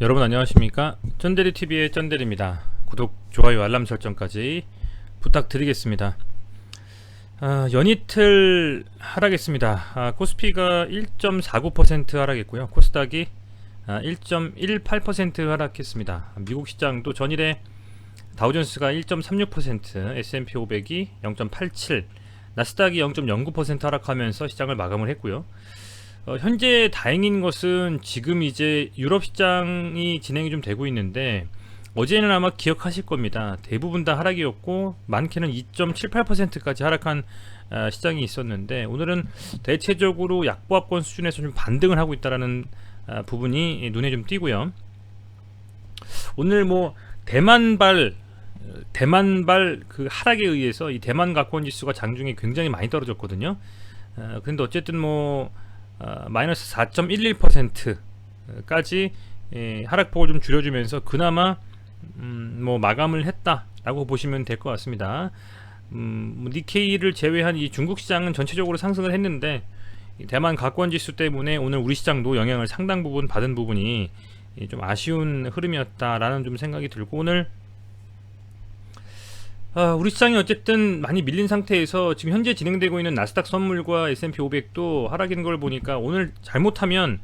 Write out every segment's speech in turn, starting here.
여러분 안녕하십니까? 쩐데리TV의 쩐데리입니다. 구독, 좋아요, 알람 설정까지 부탁드리겠습니다. 아, 연이틀 하락했습니다. 아, 코스피가 1.49% 하락했고요. 코스닥이 아, 1.18% 하락했습니다. 미국 시장도 전일에 다우존스가 1.36% S&P 500이 0.87 나스닥이 0.09% 하락하면서 시장을 마감을 했고요 어, 현재 다행인 것은 지금 이제 유럽 시장이 진행이 좀 되고 있는데 어제는 아마 기억하실 겁니다. 대부분 다 하락이었고 많게는 2.78%까지 하락한 아, 시장이 있었는데 오늘은 대체적으로 약보합권 수준에서 좀 반등을 하고 있다라는 아, 부분이 눈에 좀 띄고요. 오늘 뭐 대만발 대만발 그 하락에 의해서 이 대만 가권 지수가 장중에 굉장히 많이 떨어졌거든요. 어, 근데 어쨌든 뭐 어, 마이너스 4.11%까지 예, 하락폭을 좀 줄여주면서 그나마 음, 뭐 마감을 했다라고 보시면 될 것 같습니다. 음, 뭐 니케이를 제외한 이 중국 시장은 전체적으로 상승을 했는데 이 대만 가권 지수 때문에 오늘 우리 시장도 영향을 상당 부분 받은 부분이 이좀 아쉬운 흐름이었다라는 좀 생각이 들고 오늘 아, 우리 시장이 어쨌든 많이 밀린 상태에서 지금 현재 진행되고 있는 나스닥 선물과 S&P 500도 하락인 걸 보니까 오늘 잘못하면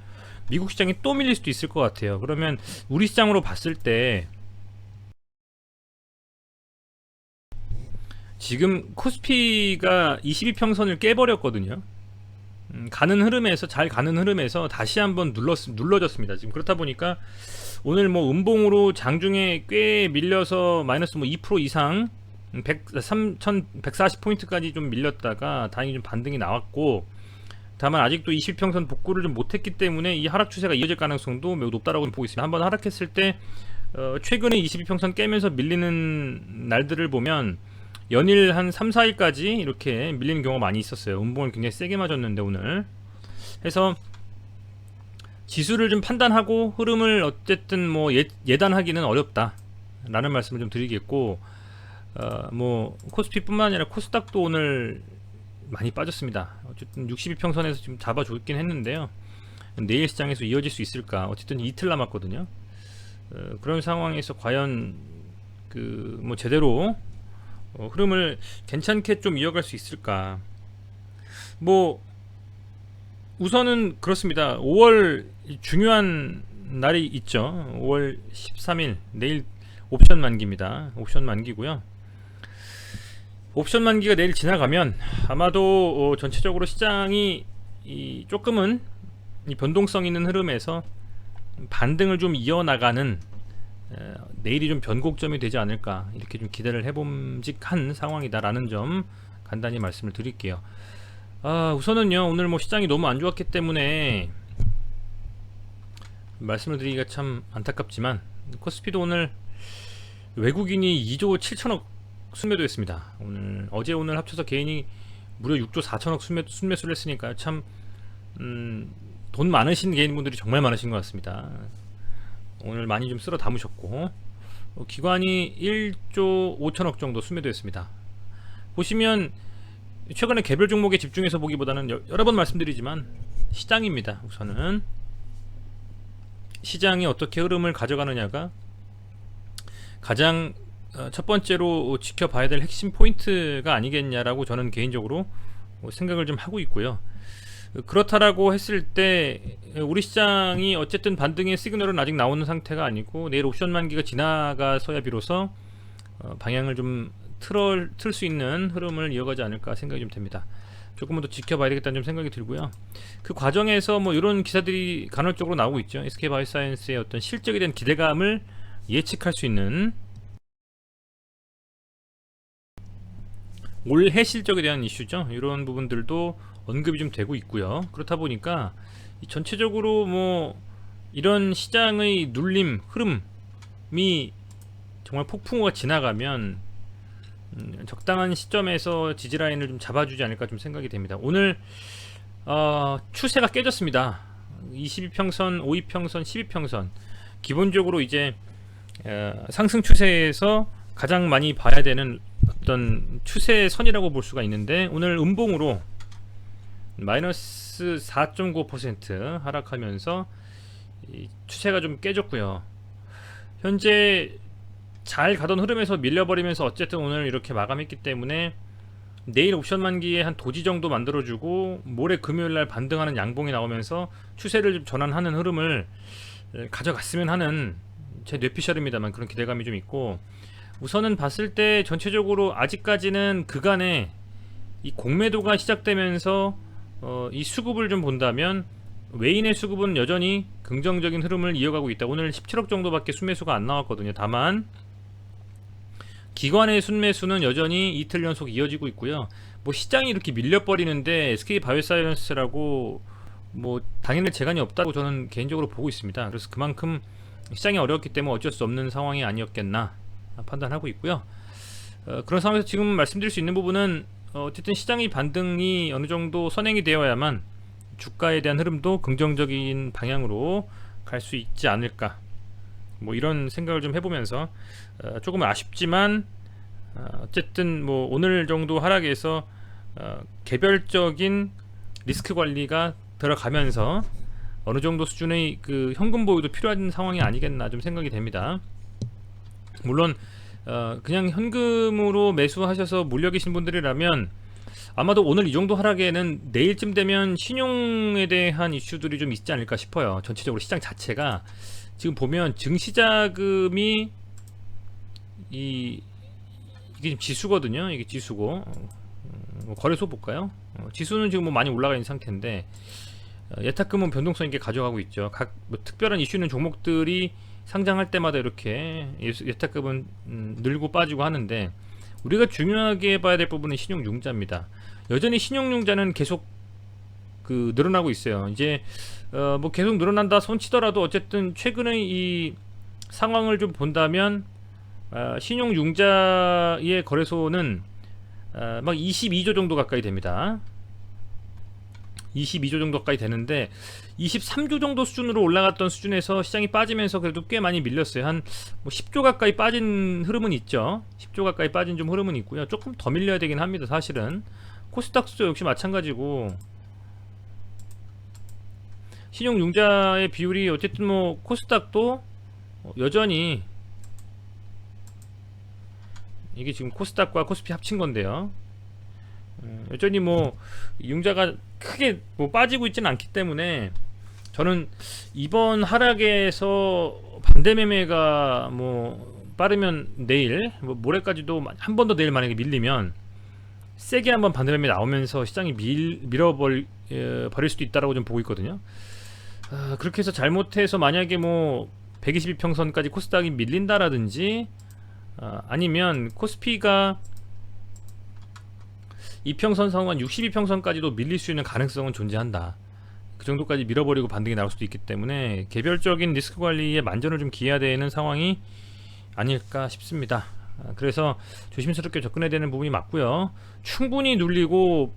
미국 시장이 또 밀릴 수도 있을 것 같아요. 그러면 우리 시장으로 봤을 때 지금 코스피가 22평선을 깨버렸거든요. 음, 가는 흐름에서 잘 가는 흐름에서 다시 한번 눌렀 눌러졌습니다. 지금 그렇다 보니까 오늘 뭐 음봉으로 장중에 꽤 밀려서 마이너스 뭐 2% 이상 100, 3,140포인트까지 좀 밀렸다가 다행히 좀 반등이 나왔고 다만 아직도 20평선 복구를 좀 못했기 때문에 이 하락 추세가 이어질 가능성도 매우 높다라고 보고 있습니다. 한번 하락했을 때 어, 최근에 22평선 깨면서 밀리는 날들을 보면 연일 한 3, 4일까지 이렇게 밀리는 경우가 많이 있었어요. 음봉을 굉장히 세게 맞았는데 오늘 해서 지수를 좀 판단하고 흐름을 어쨌든 뭐 예, 예단하기는 어렵다 라는 말씀을 좀 드리겠고 어, 뭐 코스피뿐만 아니라 코스닥도 오늘 많이 빠졌습니다. 어쨌든 62평선에서 지금 잡아줬긴 했는데요. 내일 시장에서 이어질 수 있을까? 어쨌든 이틀 남았거든요. 어, 그런 상황에서 과연 그 뭐 제대로 어, 흐름을 괜찮게 좀 이어갈 수 있을까? 뭐 우선은 그렇습니다. 5월 중요한 날이 있죠. 5월 13일 내일 옵션 만기입니다. 옵션 만기고요. 옵션 만기가 내일 지나가면 아마도 어, 전체적으로 시장이 이 조금은 이 변동성 있는 흐름에서 반등을 좀 이어나가는 에, 내일이 좀 변곡점이 되지 않을까 이렇게 좀 기대를 해봄직한 상황이다라는 점 간단히 말씀을 드릴게요. 아, 우선은요 오늘 뭐 시장이 너무 안 좋았기 때문에 말씀을 드리기가 참 안타깝지만 코스피도 오늘 외국인이 2조 7천억 순매도 했습니다. 오늘 어제 오늘 합쳐서 개인이 무려 6조 4천억 순매, 순매수를 했으니까 참 음, 돈 많으신 개인분들이 정말 많으신 것 같습니다. 오늘 많이 좀 쓸어 담으셨고 어, 기관이 1조 5천억 정도 순매도했습니다. 보시면 최근에 개별 종목에 집중해서 보기보다는 여, 여러 번 말씀드리지만 시장입니다. 우선은 시장이 어떻게 흐름을 가져가느냐가 가장 어, 첫 번째로 지켜봐야 될 핵심 포인트가 아니겠냐라고 저는 개인적으로 생각을 좀 하고 있고요. 그렇다라고 했을 때 우리 시장이 어쨌든 반등의 시그널은 아직 나오는 상태가 아니고 내일 옵션 만기가 지나가서야 비로소 어, 방향을 좀 틀어 틀수 있는 흐름을 이어가지 않을까 생각이 좀 됩니다. 조금만 더 지켜봐야 되겠다는 좀 생각이 들고요. 그 과정에서 뭐 이런 기사들이 간헐적으로 나오고 있죠. SK 바이오사이언스의 어떤 실적에 대한 기대감을 예측할 수 있는 올해 실적에 대한 이슈죠. 이런 부분들도 언급이 좀 되고 있고요. 그렇다 보니까 전체적으로 뭐 이런 시장의 눌림 흐름이 정말 폭풍우가 지나가면 음, 적당한 시점에서 지지라인을 좀 잡아주지 않을까 좀 생각이 됩니다. 오늘 어, 추세가 깨졌습니다. 22평선, 52평선, 12평선 기본적으로 이제 어, 상승 추세에서 가장 많이 봐야 되는 어떤 추세선이라고 볼 수가 있는데 오늘 음봉으로 마이너스 4.9% 하락하면서 이 추세가 좀 깨졌고요. 현재 잘 가던 흐름에서 밀려버리면서 어쨌든 오늘 이렇게 마감했기 때문에 내일 옵션 만기에 한 도지 정도 만들어주고 모레 금요일 날 반등하는 양봉이 나오면서 추세를 좀 전환하는 흐름을 가져갔으면 하는 제 뇌피셜입니다만 그런 기대감이 좀 있고 우선은 봤을 때 전체적으로 아직까지는 그간에 이 공매도가 시작되면서 어, 이 수급을 좀 본다면 외인의 수급은 여전히 긍정적인 흐름을 이어가고 있다. 오늘 17억 정도밖에 순매수가 안 나왔거든요. 다만 기관의 순매수는 여전히 이틀 연속 이어지고 있고요. 뭐 시장이 이렇게 밀려버리는데 SK 바이오사이언스라고 뭐 당연히 재간이 없다고 저는 개인적으로 보고 있습니다. 그래서 그만큼 시장이 어려웠기 때문에 어쩔 수 없는 상황이 아니었겠나 판단하고 있고요. 어, 그런 상황에서 지금 말씀드릴 수 있는 부분은 어, 어쨌든 시장의 반등이 어느 정도 선행이 되어야만 주가에 대한 흐름도 긍정적인 방향으로 갈 수 있지 않을까 뭐 이런 생각을 좀 해보면서 어, 조금 아쉽지만 어, 어쨌든 뭐 오늘 정도 하락에서 어, 개별적인 리스크 관리가 들어가면서 어느 정도 수준의 그 현금 보유도 필요한 상황이 아니겠나 좀 생각이 됩니다. 물론 어, 그냥 현금으로 매수하셔서 물려 계신 분들이라면 아마도 오늘 이 정도 하락에는 내일쯤 되면 신용에 대한 이슈들이 좀 있지 않을까 싶어요. 전체적으로 시장 자체가 지금 보면 증시자금이 이 이게 지수거든요. 이게 지수고 어, 뭐 거래소 볼까요? 어, 지수는 지금 뭐 많이 올라가 있는 상태인데 어, 예탁금은 변동성 있게 가져가고 있죠. 각 뭐 특별한 이슈 있는 종목들이 상장할 때마다 이렇게 예- 예탁금은 음, 늘고 빠지고 하는데 우리가 중요하게 봐야 될 부분은 신용융자입니다. 여전히 신용융자는 계속 그 늘어나고 있어요. 이제 어, 뭐 계속 늘어난다 손치더라도 어쨌든 최근의 이 상황을 좀 본다면 어, 신용융자의 거래소는 어, 막 22조 정도 가까이 됩니다. 22조 정도 가까이 되는데 23조 정도 수준으로 올라갔던 수준에서 시장이 빠지면서 그래도 꽤 많이 밀렸어요. 한 뭐 10조 가까이 빠진 흐름은 있죠. 10조 가까이 빠진 좀 흐름은 있고요. 조금 더 밀려야 되긴 합니다. 사실은 코스닥도 역시 마찬가지고 신용융자의 비율이 어쨌든 뭐 코스닥도 여전히 이게 지금 코스닥과 코스피 합친 건데요. 어, 여전히 뭐 융자가 크게 뭐 빠지고 있지는 않기 때문에 저는 이번 하락에서 반대 매매가 뭐 빠르면 내일 뭐 모레까지도 한 번 더 내일 만약에 밀리면 세게 한번 반대 매매 나오면서 시장이 밀 밀어버릴 에, 버릴 수도 있다라고 좀 보고 있거든요. 아, 그렇게 해서 잘못해서 만약에 뭐 122평선까지 코스닥이 밀린다라든지 아, 아니면 코스피가 이평선 상환 62평선까지도 밀릴 수 있는 가능성은 존재한다. 그 정도까지 밀어버리고 반등이 나올 수도 있기 때문에 개별적인 리스크 관리에 만전을 좀 기해야 되는 상황이 아닐까 싶습니다. 아, 그래서 조심스럽게 접근해야 되는 부분이 맞고요. 충분히 눌리고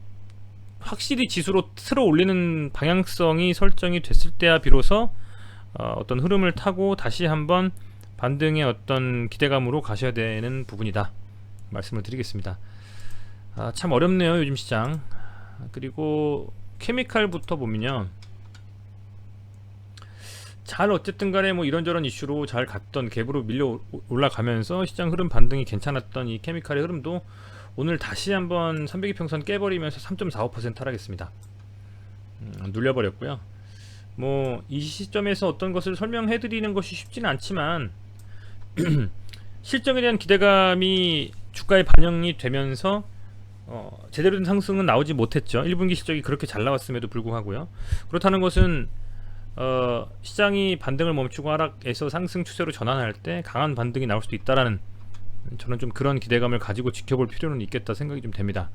확실히 지수로 틀어 올리는 방향성이 설정이 됐을 때야 비로소 어, 어떤 흐름을 타고 다시 한번 반등의 어떤 기대감으로 가셔야 되는 부분이다. 말씀을 드리겠습니다. 아, 참 어렵네요 요즘 시장. 그리고 케미칼부터 보면요. 잘 어쨌든 간에 뭐 이런저런 이슈로 잘 갔던 갭으로 밀려 오- 올라가면서 시장 흐름 반등이 괜찮았던 이 케미칼의 흐름도 오늘 다시 한번 302평선 깨버리면서 3.45% 하락했습니다. 음, 눌려버렸고요. 뭐 이 시점에서 어떤 것을 설명해 드리는 것이 쉽지는 않지만 실적에 대한 기대감이 주가에 반영이 되면서 어, 제대로 된 상승은 나오지 못했죠. 1분기 실적이 그렇게 잘 나왔음에도 불구하고요. 그렇다는 것은 어, 시장이 반등을 멈추고 하락해서 상승 추세로 전환할 때 강한 반등이 나올 수도 있다라는 저는 좀 그런 기대감을 가지고 지켜볼 필요는 있겠다 생각이 좀 됩니다.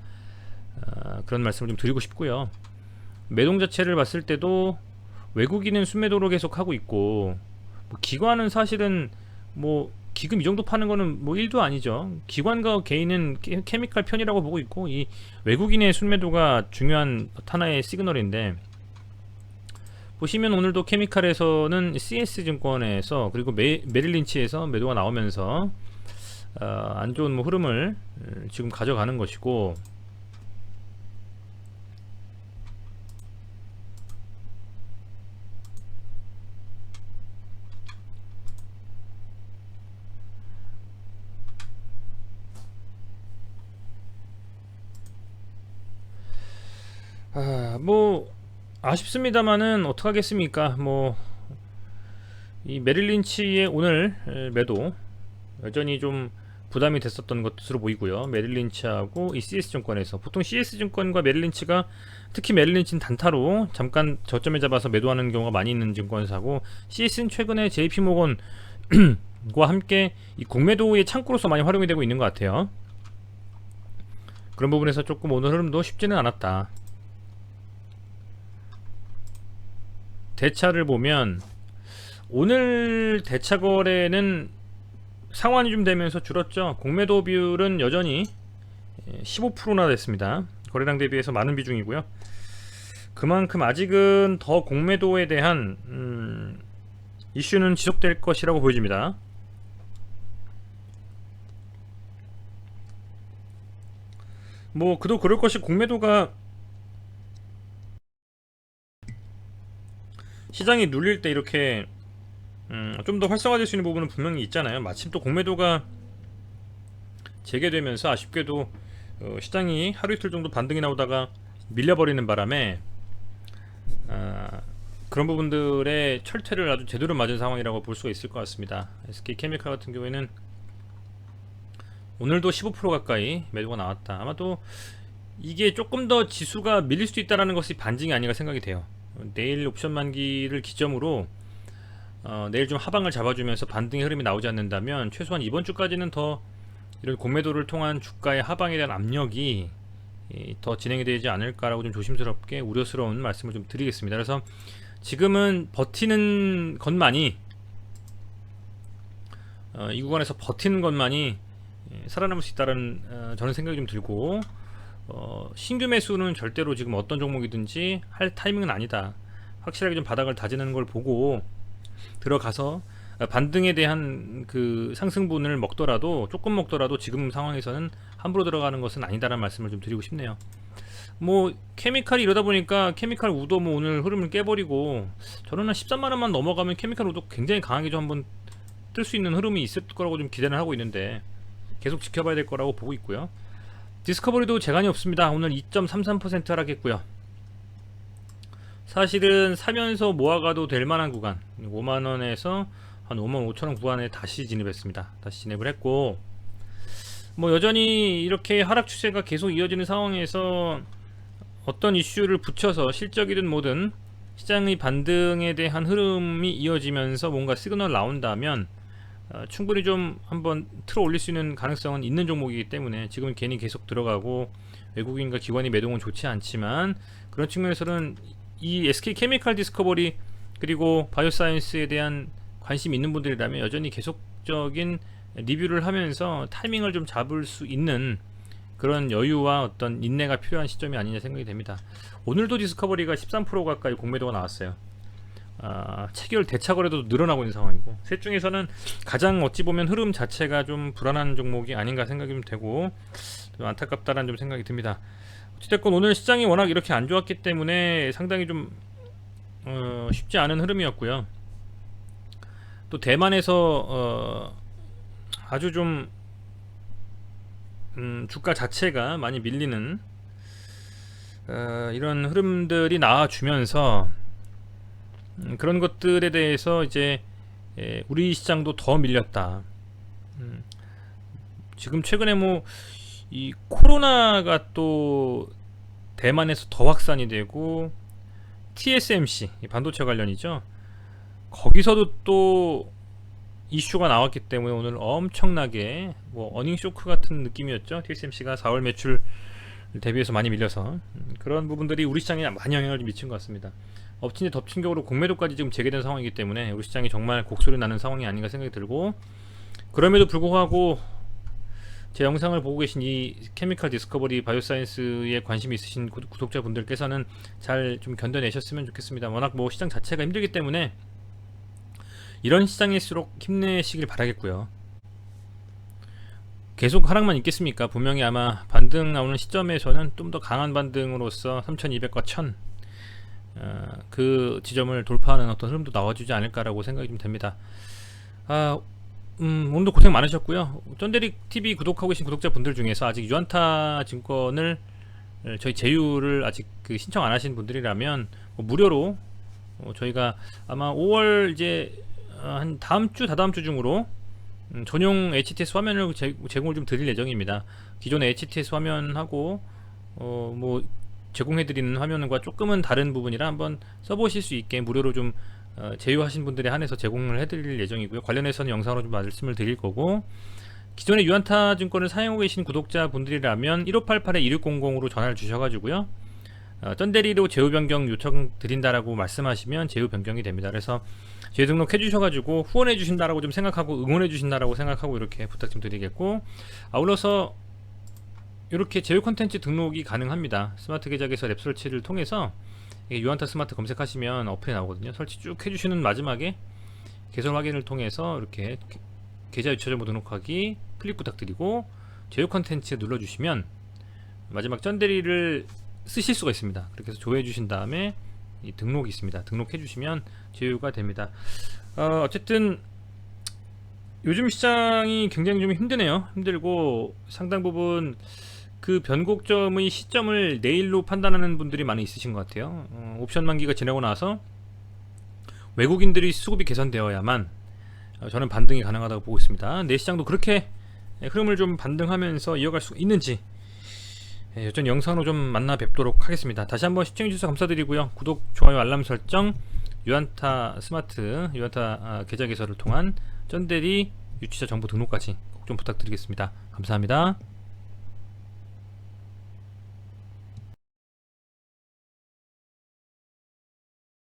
어, 그런 말씀을 좀 드리고 싶고요. 매동 자체를 봤을 때도 외국인은 순매도로 계속 하고 있고 뭐 기관은 사실은 뭐 기금 이 정도 파는 거는 뭐 1도 아니죠. 기관과 개인은 케- 케미칼 편이라고 보고 있고 이 외국인의 순매도가 중요한 하나의 시그널인데 보시면 오늘도 케미칼에서는 CS 증권에서 그리고 메, 메릴린치에서 매도가 나오면서 어, 안 좋은 뭐 흐름을 음, 지금 가져가는 것이고 아, 뭐 아쉽습니다만은 어떡하겠습니까? 뭐 이 메릴린치의 오늘 에, 매도 여전히 좀 부담이 됐었던 것으로 보이고요. 메릴린치하고 이 CS 증권에서 보통 CS 증권과 메릴린치가 특히 메릴린치는 단타로 잠깐 저점에 잡아서 매도하는 경우가 많이 있는 증권사고 CS는 최근에 JP 모건 과 함께 이 공매도의 창구로서 많이 활용이 되고 있는 것 같아요. 그런 부분에서 조금 오늘 흐름도 쉽지는 않았다. 대차를 보면 오늘 대차 거래는 상환이 좀 되면서 줄었죠. 공매도 비율은 여전히 15%나 됐습니다. 거래량 대비해서 많은 비중이고요. 그만큼 아직은 더 공매도에 대한 음, 이슈는 지속될 것이라고 보여집니다. 뭐 그도 그럴 것이 공매도가 시장이 눌릴 때 이렇게 음, 좀 더 활성화될 수 있는 부분은 분명히 있잖아요. 마침 또 공매도가 재개되면서 아쉽게도 어, 시장이 하루 이틀 정도 반등이 나오다가 밀려버리는 바람에 아, 그런 부분들의 철퇴를 아주 제대로 맞은 상황이라고 볼 수가 있을 것 같습니다. SK 케미칼 같은 경우에는 오늘도 15% 가까이 매도가 나왔다. 아마도 이게 조금 더 지수가 밀릴 수도 있다는 것이 반증이 아닌가 생각이 돼요. 내일 옵션 만기를 기점으로 어, 내일 좀 하방을 잡아주면서 반등의 흐름이 나오지 않는다면 최소한 이번 주까지는 더 이런 공매도를 통한 주가의 하방에 대한 압력이 이, 더 진행이 되지 않을까라고 좀 조심스럽게 우려스러운 말씀을 좀 드리겠습니다. 그래서 지금은 버티는 것만이 어, 이 구간에서 버티는 것만이 예, 살아남을 수 있다는 어, 저는 생각이 좀 들고 어, 신규 매수는 절대로 지금 어떤 종목이든지 할 타이밍은 아니다. 확실하게 좀 바닥을 다지는 걸 보고 들어가서 반등에 대한 그 상승분을 먹더라도 조금 먹더라도 지금 상황에서는 함부로 들어가는 것은 아니다라는 말씀을 좀 드리고 싶네요. 뭐 케미칼이 이러다 보니까 케미칼 우도 뭐 오늘 흐름을 깨버리고 저는 한 13만 원만 넘어가면 케미칼 우도 굉장히 강하게 좀 한번 뜰 수 있는 흐름이 있을 거라고 좀 기대를 하고 있는데 계속 지켜봐야 될 거라고 보고 있고요. 디스커버리도 재간이 없습니다. 오늘 2.33% 하락했고요. 사실은 사면서 모아가도 될 만한 구간 5만원에서 한 5만 5천원 구간에 다시 진입했습니다. 다시 진입을 했고 뭐 여전히 이렇게 하락 추세가 계속 이어지는 상황에서 어떤 이슈를 붙여서 실적이든 뭐든 시장의 반등에 대한 흐름이 이어지면서 뭔가 시그널 나온다면 어, 충분히 좀 한번 틀어 올릴 수 있는 가능성은 있는 종목이기 때문에 지금 괜히 계속 들어가고 외국인과 기관이 매동은 좋지 않지만 그런 측면에서는 이 SK 케미칼 디스커버리 그리고 바이오사이언스에 대한 관심 있는 분들이라면 여전히 계속적인 리뷰를 하면서 타이밍을 좀 잡을 수 있는 그런 여유와 어떤 인내가 필요한 시점이 아니냐 생각이 됩니다. 오늘도 디스커버리가 13% 가까이 공매도가 나왔어요. 아, 체결 대차 거래도 늘어나고 있는 상황이고 셋 중에서는 가장 어찌 보면 흐름 자체가 좀 불안한 종목이 아닌가 생각이 좀 되고 좀 안타깝다라는 좀 생각이 듭니다. 어찌됐건 오늘 시장이 워낙 이렇게 안 좋았기 때문에 상당히 좀 어, 쉽지 않은 흐름이었고요. 또 대만에서 어, 아주 좀 음, 주가 자체가 많이 밀리는 어, 이런 흐름들이 나와주면서 음, 그런 것들에 대해서 이제 예, 우리 시장도 더 밀렸다. 음, 지금 최근에 뭐 이 코로나가 또 대만에서 더 확산이 되고 TSMC 반도체 관련이죠. 거기서도 또 이슈가 나왔기 때문에 오늘 엄청나게 뭐 어닝 쇼크 같은 느낌이었죠. TSMC가 4월 매출 대비해서 많이 밀려서 음, 그런 부분들이 우리 시장에 많이 영향을 미친 것 같습니다. 데 덮친 격으로 공매도까지 지금 재개된 상황이기 때문에 우리 시장이 정말 곡소리 나는 상황이 아닌가 생각이 들고 그럼에도 불구하고 제 영상을 보고 계신 이 케미칼 디스커버리 바이오사이언스에 관심 있으신 구, 구독자분들께서는 잘 좀 견뎌내셨으면 좋겠습니다. 워낙 뭐 시장 자체가 힘들기 때문에 이런 시장일수록 힘내시길 바라겠고요. 계속 하락만 있겠습니까? 분명히 아마 반등 나오는 시점에서는 좀 더 강한 반등으로서 3200과 1000 어, 그 지점을 돌파하는 어떤 흐름도 나와주지 않을까라고 생각이 좀 됩니다. 아, 음, 오늘도 고생 많으셨고요. 쩐데릭 TV 구독하고 계신 구독자분들 중에서 아직 유안타 증권을 저희 제휴를 아직 그 신청 안 하신 분들이라면 뭐 무료로 어, 저희가 아마 5월 이제 어, 한 다음 주 다다음 주 중으로 음, 전용 HTS 화면을 제, 제공을 좀 드릴 예정입니다. 기존의 HTS 화면하고 어, 뭐 제공해드리는 화면과 조금은 다른 부분이라 한번 써보실 수 있게 무료로 좀 어, 제휴하신 분들에 한해서 제공을 해드릴 예정이고요. 관련해서는 영상으로 좀 말씀을 드릴 거고 기존에 유한타 증권을 사용하고 계신 구독자분들이라면 1588-2600으로 전화를 주셔가지고요. 어, 쩐대리로 제휴 변경 요청 드린다라고 말씀하시면 제휴 변경이 됩니다. 그래서 제휴 등록해 주셔가지고 후원해 주신다라고 좀 생각하고 응원해 주신다라고 생각하고 이렇게 부탁 좀 드리겠고 아울러서 이렇게 제휴 콘텐츠 등록이 가능합니다. 스마트 계좌에서 랩 설치를 통해서 유한타 스마트 검색하시면 어플이 나오거든요. 설치 쭉 해주시는 마지막에 개설 확인을 통해서 이렇게 게- 계좌 유치 정보 등록하기 클릭 부탁드리고 제휴 콘텐츠 눌러주시면 마지막 쩐대리를 쓰실 수가 있습니다. 그렇게 해서 조회해 주신 다음에 이 등록이 있습니다. 등록해 주시면 제휴가 됩니다. 어, 어쨌든 요즘 시장이 굉장히 좀 힘드네요. 힘들고 상당 부분 그 변곡점의 시점을 내일로 판단하는 분들이 많이 있으신 것 같아요. 어, 옵션 만기가 지나고 나서 외국인들이 수급이 개선되어야만 어, 저는 반등이 가능하다고 보고 있습니다. 내 시장도 그렇게 흐름을 좀 반등하면서 이어갈 수 있는지 예, 여전히 영상으로 좀 만나 뵙도록 하겠습니다. 다시 한번 시청해주셔서 감사드리고요. 구독, 좋아요, 알람 설정, 유한타 스마트, 유한타 아, 계좌 개설을 통한 쩐대리 유치자 정보 등록까지 꼭 좀 부탁드리겠습니다. 감사합니다.